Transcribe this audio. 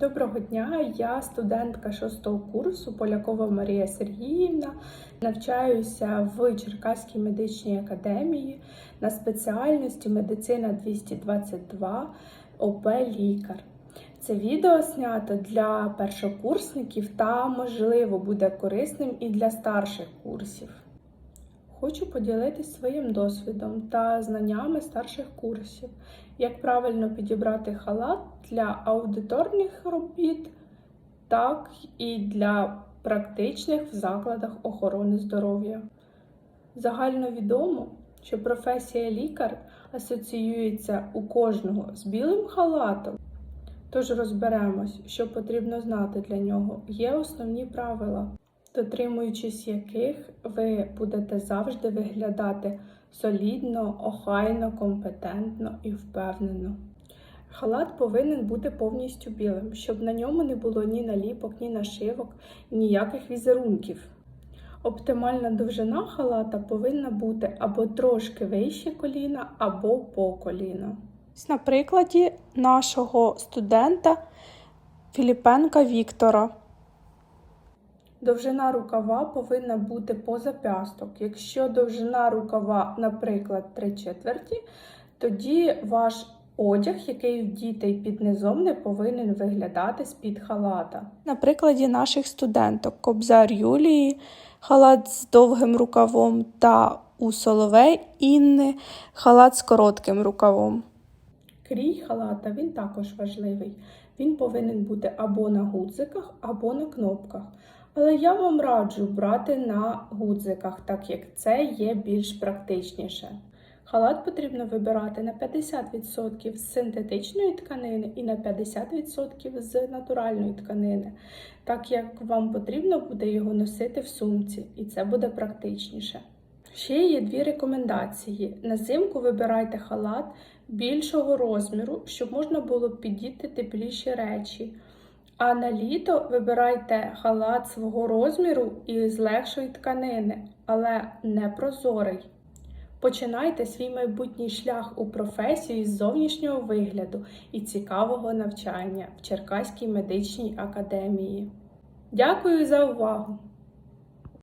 Доброго дня, я студентка 6 курсу Полякова Марія Сергіївна. Навчаюся в Черкаській медичній академії на спеціальності медицина 222 ОП лікар. Це відео знято для першокурсників та, можливо, буде корисним і для старших курсів. Хочу поділитися своїм досвідом та знаннями старших курсів, як правильно підібрати халат для аудиторних робіт, так і для практичних в закладах охорони здоров'я. Загально відомо, що професія лікар асоціюється у кожного з білим халатом. Тож розберемось, що потрібно знати для нього. Є основні правила дотримуючись яких ви будете завжди виглядати солідно, охайно, компетентно і впевнено. Халат повинен бути повністю білим, щоб на ньому не було ні наліпок, ні нашивок, ніяких візерунків. Оптимальна довжина халата повинна бути або трошки вище коліна, або по коліна. На прикладі нашого студента Філіпенка Віктора. Довжина рукава повинна бути по запясток. Якщо довжина рукава, наприклад, 3 четверті, тоді ваш одяг, який вдітий під низом, не повинен виглядати з-під халата. На прикладі наших студенток Кобзар Юлії, халат з довгим рукавом та у Соловей Інни халат з коротким рукавом. Крій халата він також важливий. Він повинен бути або на гудзиках, або на кнопках. Але я вам раджу брати на гудзиках, так як це є більш практичніше. Халат потрібно вибирати на 50% з синтетичної тканини і на 50% з натуральної тканини, так як вам потрібно буде його носити в сумці, і це буде практичніше. Ще є дві рекомендації. На зимку вибирайте халат більшого розміру, щоб можна було підіти тепліші речі. А на літо вибирайте халат свого розміру і з легшої тканини, але не прозорий. Починайте свій майбутній шлях у професії з зовнішнього вигляду і цікавого навчання в Черкаській медичній академії. Дякую за увагу!